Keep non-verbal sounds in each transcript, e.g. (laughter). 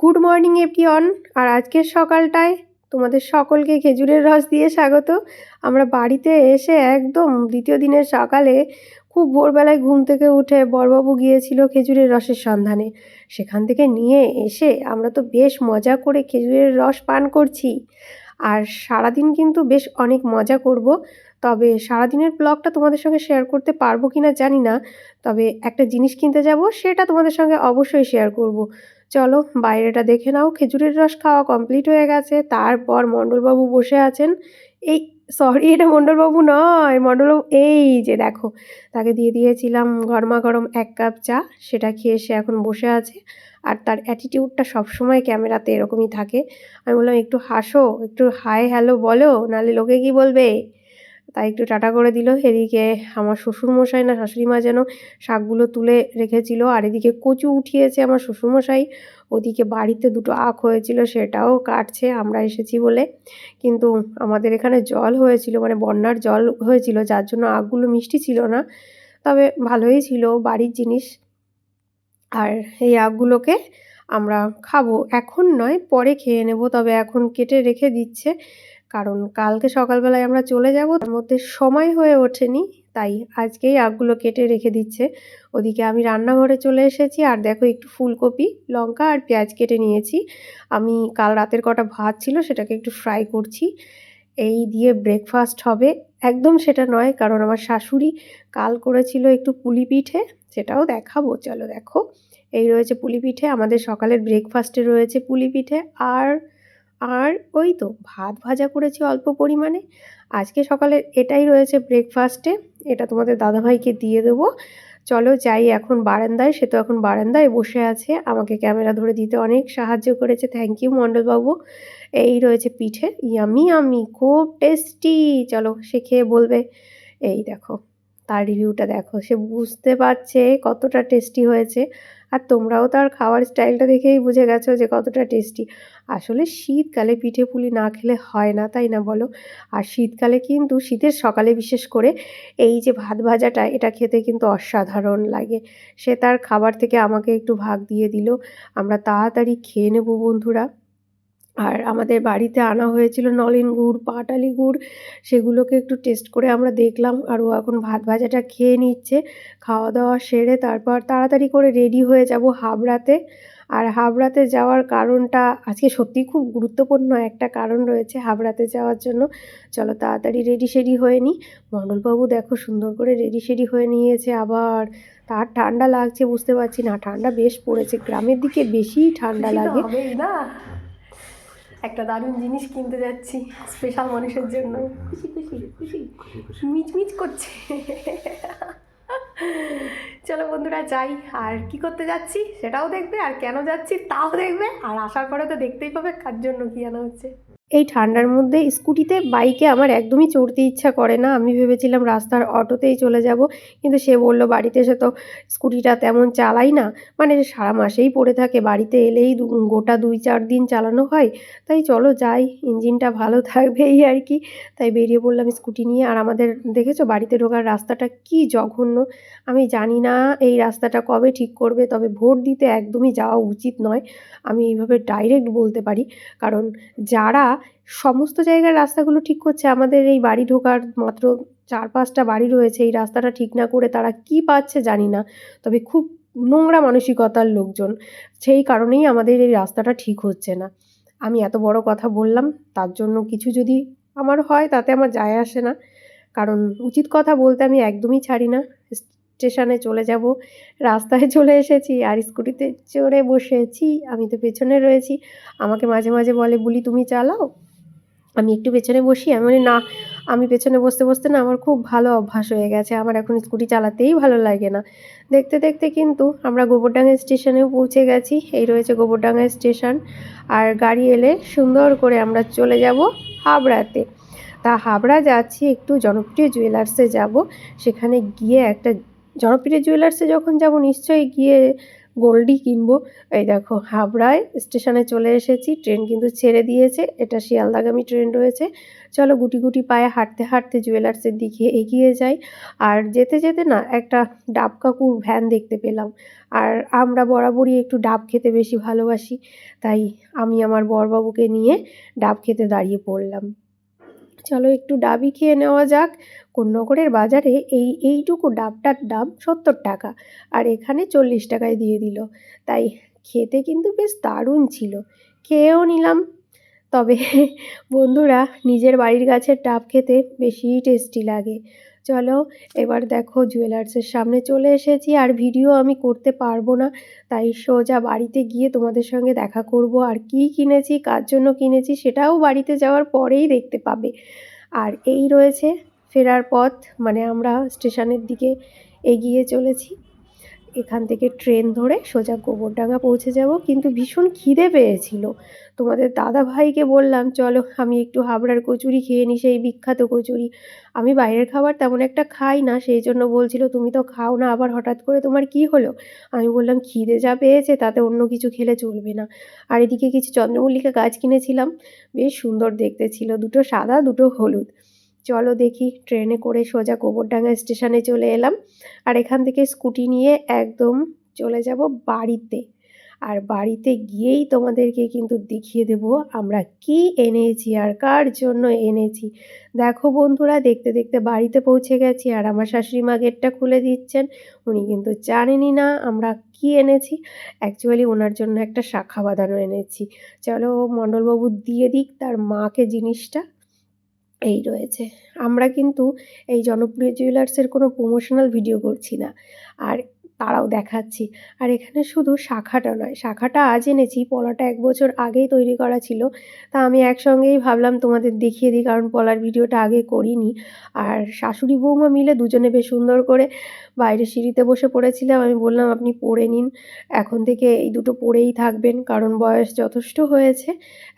Good morning everyone আর আজকের সকালটায় তোমাদের সকলকে খেজুরের রস দিয়ে স্বাগত। আমরা বাড়িতে এসে একদম দ্বিতীয় দিনের সকালে খুব ভোরবেলায় ঘুম থেকে উঠে বড়বাবু গিয়েছিল খেজুরের রসের সন্ধানে। সেখান থেকে নিয়ে এসে আমরা তো বেশ মজা করে খেজুরের রস পান করছি। আর সারাদিন কিন্তু বেশ অনেক মজা করব। তবে সারাদিনের ব্লগটা তোমাদের সঙ্গে শেয়ার করতে পারব কি না জানি না। তবে একটা জিনিস কিনতে যাব, সেটা তোমাদের সঙ্গে অবশ্যই শেয়ার করব। চলো বাইরেটা দেখে নাও, খেজুরের রস খাওয়া কমপ্লিট হয়ে গেছে। তারপর মণ্ডলবাবু বসে আছেন। এই সরি এটা মণ্ডলবাবু নয়, মণ্ডলবাবু, এই যে দেখো, তাকে দিয়ে দিয়েছিলাম গরমা গরম এক কাপ চা, সেটা খেয়ে সে এখন বসে আছে। আর তার অ্যাটিটিউডটা সবসময় ক্যামেরাতে এরকমই থাকে। আমি বললাম, একটু হাসো, একটু হাই হ্যালো বলো, নাহলে লোকে কি বলবে? তাই একটু টাটা করে দিল। এদিকে আমার শ্বশুরমশাই না শাশুড়ি মা যেন শাকগুলো তুলে রেখেছিল। আর এদিকে কচু উঠিয়েছে আমার শ্বশুরমশাই। ওদিকে বাড়িতে দুটো আখ হয়েছিল, সেটাও কাটছে, আমরা এসেছি বলে। কিন্তু আমাদের এখানে জল হয়েছিল মানে বন্যার জল হয়েছিল, যার জন্য আখগুলো মিষ্টি ছিল না। তবে ভালোই ছিল বাড়ির জিনিস। আর এই আখগুলোকে আমরা খাব। এখন নয়, পরে খেয়ে নেব, তবে এখন কেটে রেখে দিচ্ছে। কারণ কালকে সকালবেলায় আমরা চলে যাব, তার মধ্যে সময় হয়ে ওঠেনি, তাই আজকেই আগগুলো কেটে রেখে দিচ্ছে। ওদিকে আমি রান্নাঘরে চলে এসেছি, আর দেখো একটু ফুলকপি, লঙ্কা আর পেঁয়াজ কেটে নিয়েছি। আমি কাল রাতের কটা ভাত ছিল, সেটাকে একটু ফ্রাই করছি। এই দিয়ে ব্রেকফাস্ট হবে। একদম সেটা নয়, কারণ আমার শাশুড়ি কাল করেছিল একটু পুলি পিঠে, সেটাও দেখাবো, চলো দেখো। এই রয়েছে পুলি পিঠে, আমাদের সকালের ব্রেকফাস্টে রয়েছে পুলি পিঠে, আর আর ওই তো ভাত ভাজা করেছি অল্প পরিমাণে। আজকে সকালে এটাই রয়েছে ব্রেকফাস্টে এটা তোমাদের দাদাভাইকে দিয়ে দেবো। চলো যাই এখন বারান্দায়, সে তো এখন বারান্দায় বসে আছে, আমাকে ক্যামেরা ধরে দিতে অনেক সাহায্য করেছে। থ্যাংক ইউ মণ্ডলবাবু। এই রয়েছে পিঠে ইয়ামি আমি খুব টেস্টি চলো, সে খেয়ে বলবে। এই দেখো। তার রিভিউটা দেখো। সে বুঝতে পারছে কতটা টেস্টি হয়েছে। আর তোমরাও তার খাওয়ার স্টাইলটা দেখেই বুঝে গেছো যে কতটা টেস্টি আসলে শীতকালে পিঠে পুলি না খেলে হয় না, তাই না বলো? আর শীতকালে কিন্তু শীতের সকালে বিশেষ করে এই যে ভাত ভাজাটা, এটা খেতে কিন্তু অসাধারণ লাগে। সে তার খাবার থেকে আমাকে একটু ভাগ দিয়ে দিল। আমরা তাড়াতাড়ি খেয়ে নেব বন্ধুরা। আর আমাদের বাড়িতে আনা হয়েছিল নলেন গুড় পাটালি গুড় সেগুলোকে একটু টেস্ট করে আমরা দেখলাম আর ও এখন ভাত ভাজাটা খেয়ে নিচ্ছে খাওয়া দাওয়া সেরে তারপর তাড়াতাড়ি করে রেডি হয়ে যাব হাবড়াতে। আর হাবড়াতে যাওয়ার কারণটা আজকে সত্যিই খুব গুরুত্বপূর্ণ একটা কারণ রয়েছে হাবড়াতে যাওয়ার জন্য। চলো তাড়াতাড়ি রেডি সেডি হয়ে নিই। মণ্ডলবাবু দেখো সুন্দর করে রেডি সেডি হয়ে নিয়েছে আবার। তার ঠান্ডা লাগছে বুঝতে পারছি না ঠান্ডা বেশ পড়েছে গ্রামের দিকে বেশি ঠান্ডা লাগে। না? একটা দারুণ জিনিস কিনতে যাচ্ছি স্পেশাল মানুষের জন্য। খুশি খুশি খুশি। মিচমিচ করছে। চলো বন্ধুরা যাই। আর কি করতে যাচ্ছি সেটাও দেখবে আর কেন যাচ্ছি তাও দেখবে আর আসার পরে তো দেখতেই পাবে কার জন্য কি আনা হচ্ছে। এই ঠান্ডার মধ্যে স্কুটিতে, বাইকে আমার একদমই চড়তে ইচ্ছা করে না। আমি ভেবেছিলাম রাস্তার অটোতেই চলে যাব, কিন্তু সে বলল, বাড়িতে এসে তো স্কুটিটা তেমন চালাই না। মানে সারা মাসেই পড়ে থাকে, বাড়িতে এলেই গোটা দুই, চার দিন চালানো হয়। তাই চলো যাই, ইঞ্জিনটা ভালো থাকবে এই আর কি। তাই বেরিয়ে পড়লাম স্কুটি নিয়ে। আর আমাদের, দেখেছ বাড়িতে ঢোকার রাস্তাটা কি জঘন্য? আমি জানি না এই রাস্তাটা কবে ঠিক করবে, তবে ভোট দিতে একদমই যাওয়া উচিত নয়। আমি এইভাবে ডাইরেক্ট বলতে পারি। কারণ যারা সমস্ত জায়গার রাস্তাগুলো ঠিক করছে। আমাদের এই বাড়ি ঢোকার মাত্র চার পাঁচটা বাড়ি রয়েছে। এই রাস্তাটা ঠিক না করে তারা কি পাচ্ছে জানি না। তবে খুব নোংরা মানসিকতার লোকজন। সেই কারণেই আমাদের এই রাস্তাটা ঠিক হচ্ছে না। আমি এত বড় কথা বললাম, তার জন্য কিছু যদি আমার হয় তাতে আমার যায় আসে না। কারণ উচিত কথা বলতে আমি একদমই ছাড়ি না। স্টেশনে চলে যাব। রাস্তায় চলে এসেছি আর স্কুটিতে চড়ে বসেছি। আমি তো পেছনে রয়েছি। আমাকে মাঝে মাঝে বলে, বলি, তুমি চালাও? আমি একটু পেছনে বসি। আমি বলি, না, আমি পেছনে বসতে বসতে না, আমার খুব ভালো অভ্যাস হয়ে গেছে। আমার এখন স্কুটি চালাতেই ভালো লাগে না। দেখতে দেখতে কিন্তু আমরা গোবরডাঙ্গা স্টেশনেও পৌঁছে গেছি। এই রয়েছে গোবরডাঙ্গা স্টেশন। আর গাড়ি এলে সুন্দর করে আমরা চলে যাব হাবড়াতে। তা হাবড়া যাচ্ছি একটু জনপ্রিয় জুয়েলার্সে যাব। সেখানে গিয়ে একটা জনপ্রিয় জুয়েলার্সে যখন যাব, নিশ্চয়ই গিয়ে গোল্ডই কিনবো। এই দেখো, হাবড়ায় স্টেশনে চলে এসেছি, ট্রেন কিন্তু ছেড়ে দিয়েছে, এটা শিয়ালদাগামী ট্রেন রয়েছে। চলো গুটি গুটি পায়ে হাঁটতে হাঁটতে জুয়েলার্সের দিকে এগিয়ে যাই। আর যেতে যেতে না, একটা ডাব কাকুর ভ্যান দেখতে পেলাম। আর আমরা বরাবরই একটু ডাব খেতে বেশি ভালোবাসি, তাই আমি আমার বরবাবুকে নিয়ে ডাব খেতে দাঁড়িয়ে পড়লাম। চলো একটু ডাবই খেয়ে নেওয়া যাক। কোন্নগরের বাজারে এই, এইটুকু ডাবটার দাম সত্তর টাকা আর এখানে চল্লিশ টাকায় দিয়ে দিল। তাই খেতে কিন্তু বেশ দারুণ ছিল। খেয়েও নিলাম। তবে বন্ধুরা, নিজের বাড়ির গাছের ডাব খেতে বেশিই টেস্টি লাগে। চলো, এবার দেখো জুয়েলার্সের সামনে চলে এসেছি আর ভিডিও আমি করতে পারব না। তাই সোজা বাড়িতে গিয়ে তোমাদের সঙ্গে দেখা করব আর কি কিনেছি, কার জন্য কিনেছি সেটাও বাড়িতে যাওয়ার পরেই দেখতে পাবে। আর এই রয়েছে ফেরার পথ মানে আমরা স্টেশনের দিকে এগিয়ে চলেছি। এখান থেকে ট্রেন ধরে সোজা গোবরডাঙ্গা পৌঁছে যাব। কিন্তু ভীষণ খিদে পেয়েছিল। তোমাদের দাদা ভাইকে বললাম, চলো, আমি একটু হাবড়ার কচুরি খেয়ে নিই, সেই বিখ্যাত কচুরি। আমি বাইরের খাবার তেমন একটা খাই না, সেই জন্য বলছিল, তুমি তো খাও না, আবার হঠাৎ করে তোমার কি হলো? আমি বললাম, খিদে যা পেয়েছে, তাতে অন্য কিছু খেলে চলবে না। আর এদিকে কিছু চন্দ্রমল্লিকা গাছ কিনেছিলাম, বেশ সুন্দর দেখতে ছিল, দুটো সাদা, দুটো হলুদ। চলো দেখি ট্রেনে করে সোজা গোবরডাঙ্গা স্টেশনে চলে এলাম। আর এখান থেকে স্কুটি নিয়ে একদম চলে যাব বাড়িতে। আর বাড়িতে গিয়েই তোমাদেরকে কিন্তু দেখিয়ে দেব আমরা কি এনেছি আর কার জন্য এনেছি। দেখো বন্ধুরা, দেখতে দেখতে বাড়িতে পৌঁছে গেছি আর আমার শাশুড়ি মা গেটটা খুলে দিচ্ছেন। উনি কিন্তু জানেনই না আমরা কি এনেছি। অ্যাকচুয়ালি ওনার জন্য একটা শাখা বাঁধানো এনেছি। চলো মণ্ডলবাবু দিয়ে দিক তার মাকে জিনিসটা। এই রয়েছে। আমরা কিন্তু এই জনপ্রিয় জুয়েলার্সের কোনো প্রমোশনাল ভিডিও করছি না। আর তারাও দেখাচ্ছি। আর এখানে শুধু শাখাটা নয়, শাখাটা আজ এনেছি, পলাটা এক বছর আগেই তৈরি করা ছিল। তা আমি একসঙ্গেই ভাবলাম তোমাদের দেখিয়ে দিই, কারণ পলার ভিডিওটা আগে করিনি। আর শাশুড়ি বৌমা মিলে দুজনে বেশ সুন্দর করে বাইরে সিঁড়িতে বসে পড়েছিলাম। আমি বললাম, আপনি পরে নিন। এখন থেকে এই দুটো পরেই থাকবেন, কারণ বয়স যথেষ্ট হয়েছে।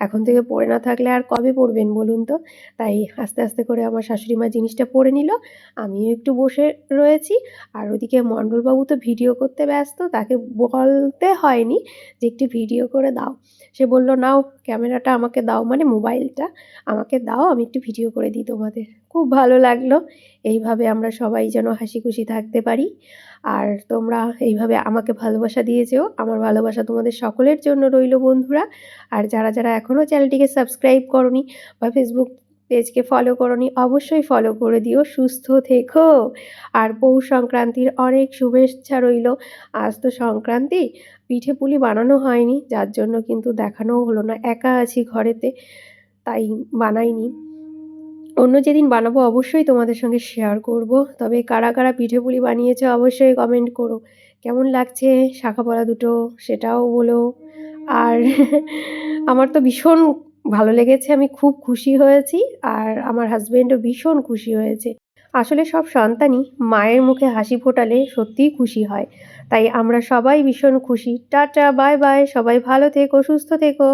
এখন থেকে পরে না থাকলে আর কবে পরবেন বলুন তো? তাই আস্তে আস্তে করে আমার শাশুড়ি মা জিনিসটা পরে নিল। আমিও একটু বসে রয়েছি। আর ওদিকে মণ্ডলবাবু তো ভিডিও করতে ব্যস্ত, তাকে বলতে হয়নি যে একটি ভিডিও করে দাও। সে বলল, নাও, ক্যামেরাটা আমাকে দাও মানে মোবাইলটা আমাকে দাও, আমি একটু ভিডিও করে দিই তোমাদের। খুব ভালো লাগল। এইভাবে আমরা সবাই যেন হাসি খুশি থাকতে পারি। আর তোমরা এইভাবে আমাকে ভালোবাসা দিয়ে যেও আমার ভালোবাসা তোমাদের সকলের জন্য রইল বন্ধুরা। আর যারা যারা এখনও চ্যানেলটিকে সাবস্ক্রাইব করনি বা ফেসবুক পেজকে ফলো করনি, অবশ্যই ফলো করে দিও। সুস্থ থেকো। আর পৌষ সংক্রান্তির অনেক শুভেচ্ছা রইল। আজ তো সংক্রান্তি, পিঠে পুলি বানানো হয়নি, যার জন্য কিন্তু দেখানোও হলো না। একা আছি ঘরেতে, তাই বানাইনি। অন্য যেদিন বানাবো অবশ্যই তোমাদের সঙ্গে শেয়ার করব। তবে কারা কারা পিঠে পুলি বানিয়েছে অবশ্যই কমেন্ট করো। কেমন লাগছে শাখা দুটো, সেটাও বলো। আর (laughs) আমার তো ভীষণ ভালো লেগেছে, আমি খুব খুশি হয়েছি আর আমার হাজব্যান্ডও ভীষণ খুশি হয়েছে। আসলে সব সন্তানই মায়ের মুখে হাসি ফোটালে সত্যিই খুশি হয়। তাই আমরা সবাই ভীষণ খুশি। টাটা বাই বাই সবাই ভালো থেকো, সুস্থ থেকো।